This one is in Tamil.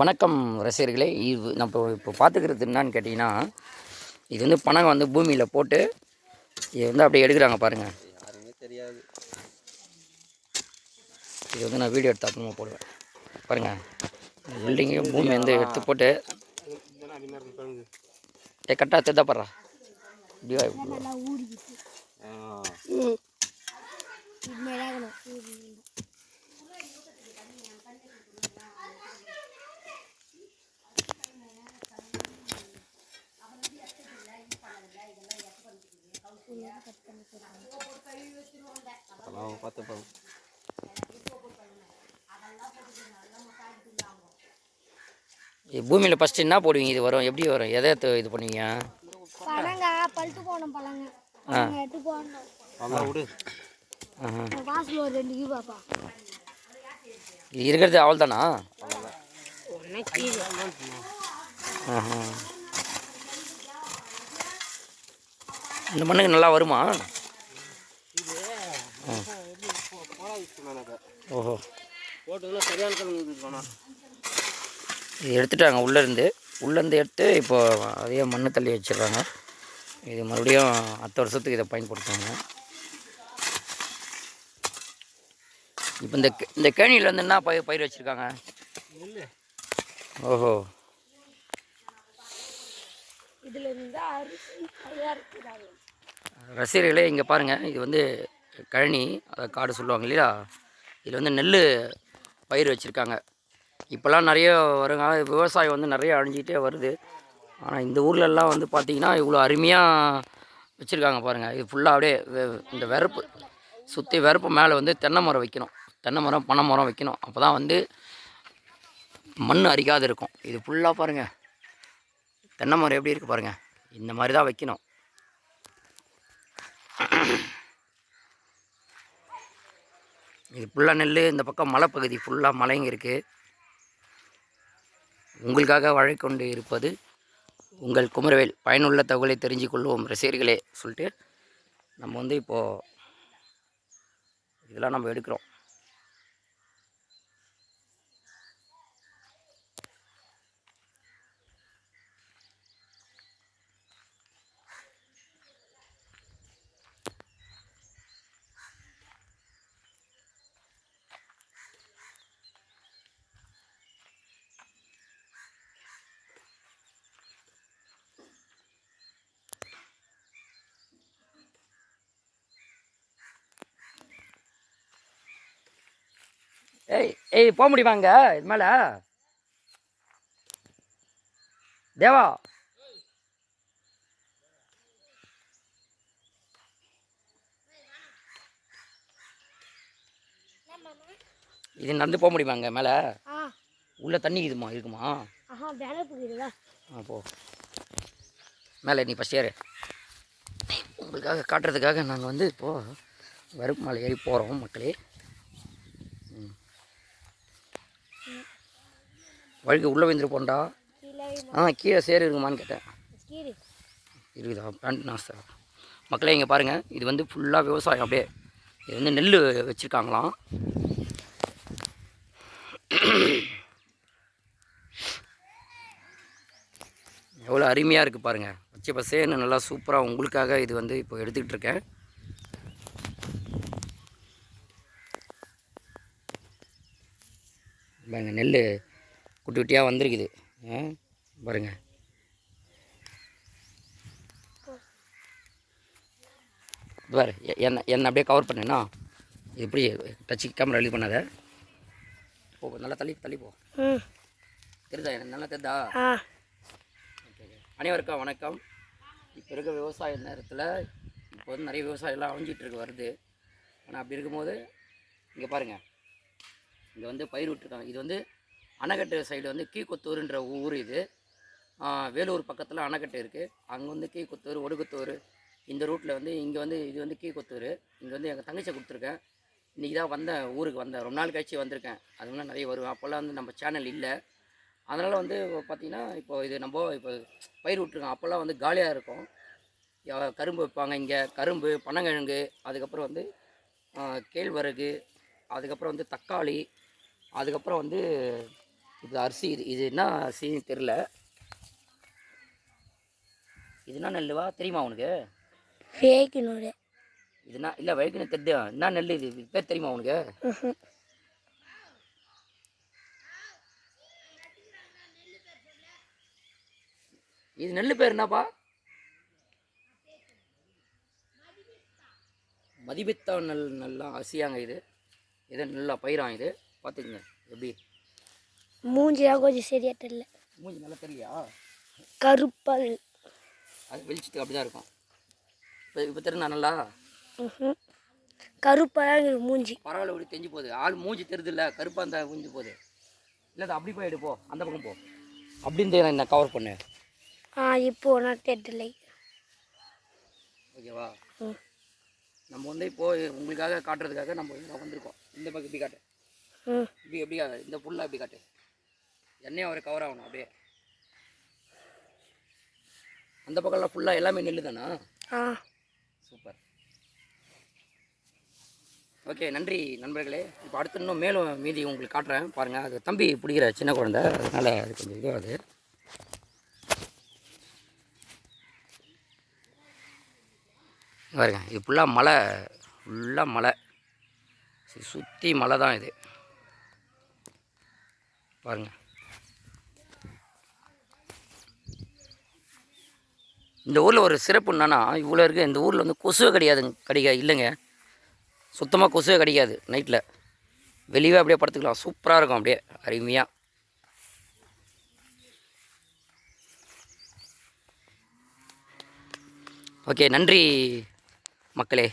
வணக்கம் ரசிகர்களே. இது நம்ம இப்போ பார்த்துக்கிறது என்னன்னு கேட்டிங்கன்னா இது வந்து பணம் வந்து பூமியில் போட்டு இது வந்து அப்படியே எடுக்கிறாங்க பாருங்கள் யாருமே தெரியாது இது வந்து நான் வீடியோ எடுத்து அப்புறமா போடுவேன். பாருங்கள் பில்டிங்கு பூமி வந்து எடுத்து போட்டு. ஏ கரெக்டாக தெத்தா படுறா இப்படியா? அப்போலாம் பார்த்துப்பாங்க இது பூமியில் ஃபஸ்ட்டு என்ன போடுவீங்க? இது வரும். எப்படி வரும்? எதை இது பண்ணுவீங்க? பழங்க பழுத்து போன பழங்க. எடுத்து போடணும். நல்லா விடு. ஆஹா. வாசல் ஒரு ரெண்டு கிலோ பாப்பா. இது இருக்கிறது அவள் தானா. இந்த மண்ணுக்கு நல்லா வருமா? ஓஹோ. இது எடுத்துட்டாங்க உள்ளேருந்து. உள்ளேருந்து எடுத்து இப்போ அதே மண்ணு தள்ளி வச்சிடுறாங்க. இது மறுபடியும் அடுத்த வருஷத்துக்கு இதை பயன்படுத்துவாங்க. இப்போ இந்த கே- இந்த கேணியில் வந்து என்ன பயிர் பயிர் வச்சுருக்காங்க? ஓஹோ. இதுல இருந்து அரிசி தயாரிக்கிறாங்க. ரசிகர்களே இங்கே பாருங்கள் இது வந்து கழனி அதை காடு சொல்லுவாங்க இல்லையா? இதில் வந்து நெல் பயிர் வச்சுருக்காங்க. இப்போல்லாம் நிறைய வருங்க. விவசாயம் வந்து நிறைய அழிஞ்சிக்கிட்டே வருது. ஆனால் இந்த ஊர்லெல்லாம் வந்து பார்த்திங்கன்னா இவ்வளோ அருமையாக வச்சுருக்காங்க பாருங்கள் இது ஃபுல்லாக அப்படியே இந்த வெறுப்பு. சுற்றி வெறுப்பு மேலே வந்து தென்னை மரம் வைக்கணும். தென்னை மரம் பனை மரம் வைக்கணும். அப்போ தான் வந்து மண் அரிக்காது இருக்கும். இது ஃபுல்லாக பாருங்கள் தென்னை மரம் எப்படி இருக்குது பாருங்கள் இந்த மாதிரி தான் வைக்கணும். இது ஃபுல்லாக நெல் இந்த பக்கம் மலைப்பகுதி ஃபுல்லாக மலைங்க இருக்குது உங்களுக்காக வழிகொண்டு இருப்பது உங்கள் குமரவேல். பயனுள்ள தகவலை தெரிஞ்சு கொள்வோம் ரசிகர்களே சொல்லிட்டு நம்ம வந்து இப்போது இதெல்லாம் நம்ம எடுக்கிறோம். ஏய் போக முடியுமாங்க இது மேலே. தேவா. இது நடந்து போக முடியுமாங்க மேலே? உள்ளே தண்ணி இதுமா இருக்குமா? ஆ போ. மேலே நீ ஃபஸ்ட் ஏறு. உங்களுக்காக காட்டுறதுக்காக நாங்கள் வந்து இப்போது வறுப்பு மலை ஏறி போகிறோம் மக்களே. வழிக்கு உள்ளே வந்துட்டு போண்டா. ஆ கீழே சேரு இருக்குமான்னு கேட்டேன். இருக்குதா பேண்ட் நாஸ்தா மக்களே இங்கே பாருங்கள் இது வந்து ஃபுல்லாக விவசாயம் அப்படியே. இது வந்து நெல் வச்சுருக்காங்களாம். எவ்வளோ அருமையாக இருக்குது பாருங்கள் பச்சை பசேன்னு நல்லா சூப்பராக உங்களுக்காக இது வந்து இப்போ எடுத்துக்கிட்டு இருக்கேன். பாருங்க நெல் குட்டி குட்டியாக வந்திருக்குது. ஆ, பாருங்க. இது பாரு என்ன என்ன அப்படியே கவர் பண்ணுண்ணா இது இப்படி டச்சு கேமரா ரெடி பண்ணாத? போ நல்லா தள்ளி தள்ளி போ. ம். தெரியுதா? எனக்கு நல்லா ஓகே அனைவருக்கும் வணக்கம். இப்போ இருக்க விவசாய நேரத்தில் இப்போ வந்து நிறைய விவசாயம்லாம் அழிஞ்சிட்டு இருக்கு வருது. ஆனால் அப்படி இருக்கும்போது இங்கே பாருங்கள் இங்கே வந்து பயிர் விட்டுருக்காங்க. இது வந்து அணைக்கட்டு சைடு வந்து கீழ்கொத்தூருன்ற ஊர் இது. வேலூர் பக்கத்தில் அணைக்கட்டு இருக்குது அங்கே வந்து கீழ்கொத்தூர் ஒடுகுத்தூர் இந்த ரூட்டில் வந்து இங்கே வந்து இது வந்து கீழ்கொத்தூர் இங்கே வந்து எங்கள் தங்கச்சியை கொடுத்துருக்கேன். இன்றைக்கி தான் வந்தேன் ஊருக்கு வந்தேன் ரொம்ப நாள் கழிச்சு வந்திருக்கேன். அது முன்னாடி நிறைய வருவேன். அப்போல்லாம் வந்து நம்ம சேனல் இல்லை. அதனால் வந்து பார்த்திங்கன்னா இப்போ இது நம்ம இப்போ பயிர் விட்ருக்கோம் அப்போல்லாம் வந்து காலியாக இருக்கும். கரும்பு வைப்பாங்க இங்கே. கரும்பு பனங்கிழங்கு அதுக்கப்புறம் வந்து கேழ்வரகு அதுக்கப்புறம் வந்து தக்காளி அதுக்கப்புறம் வந்து இது அரிசி இது இது என்ன அரிசின்னு தெரில இதுனா நெல்லுவா தெரியுமா உனக்கு? வேக்கணும் இதுனா இல்லை வழுக்குன்னு தெரியுது என்ன நெல் இது? இது பேர் தெரியுமா உனக்கு? இது நெல் பேர் என்னப்பா? மதிபித்தா நெல் நல்லா அரிசியாங்க இது. இது நல்லா பயிராம் இது? பார்த்துக்குங்க எப்படி? மூஞ்சிலாம் கொஞ்சம் சரியா தெரியல. மூஞ்சி நல்லா தெரியலையா கருப்பல் அது வெளிச்சத்துக்கு அப்படி தான் இருக்கும். இப்போ இப்போ தெரியுதா நல்லா? இருக்குது மூஞ்சி. பரவாயில்ல இப்படி தெரிஞ்சு போகுது. ஆள் மூஞ்சி தெரியுது இல்லை கருப்பாக இருந்தால் மூஞ்சி போகுது. இல்லை அது அப்படி போய் எடு போ. அந்த பக்கம் போ. அப்படின்னு நான் கவர் பண்ணு? ஆ இப்போ நான் தெரியல. ஓகேவா? நம்ம வந்து இப்போ உங்களுக்காக காட்டுறதுக்காக நம்ம வந்திருக்கோம். இந்த பக்கம் இப்படி காட்டு. இப்படி எப்படி இந்த ஃபுல்லாக எப்படி காட்டு. எண்ணெயும் அவர் கவர் ஆகணும் அப்படியே. அந்த பக்கம்லாம் ஃபுல்லாக எல்லாமே நெல்லு தானா ஆ. சூப்பர் ஓகே நன்றி நண்பர்களே. இப்போ அடுத்து இன்னும் மேலும் மீதி உங்களுக்கு காட்டுறேன். பாருங்கள் அது தம்பி பிடிக்கிற சின்ன குழந்தை. அதனால் அது கொஞ்சம் இதுவாகுது. பாருங்க இது ஃபுல்லாக மலை ஃபுல்லாக மலை. சுற்றி மலை தான் இது. பாருங்க. இந்த ஊரில் ஒரு சிறப்பு என்னன்னா இவ்வளோ இருக்குது இந்த ஊரில் வந்து கொசுவே கிடையாதுங்க கிடைக்க இல்லைங்க. சுத்தமாக கொசுவே கிடைக்காது நைட்டில் வெளியே அப்படியே படுத்துக்கலாம். சூப்பராக இருக்கும் அப்படியே அருமையாக ஓகே நன்றி மக்களே.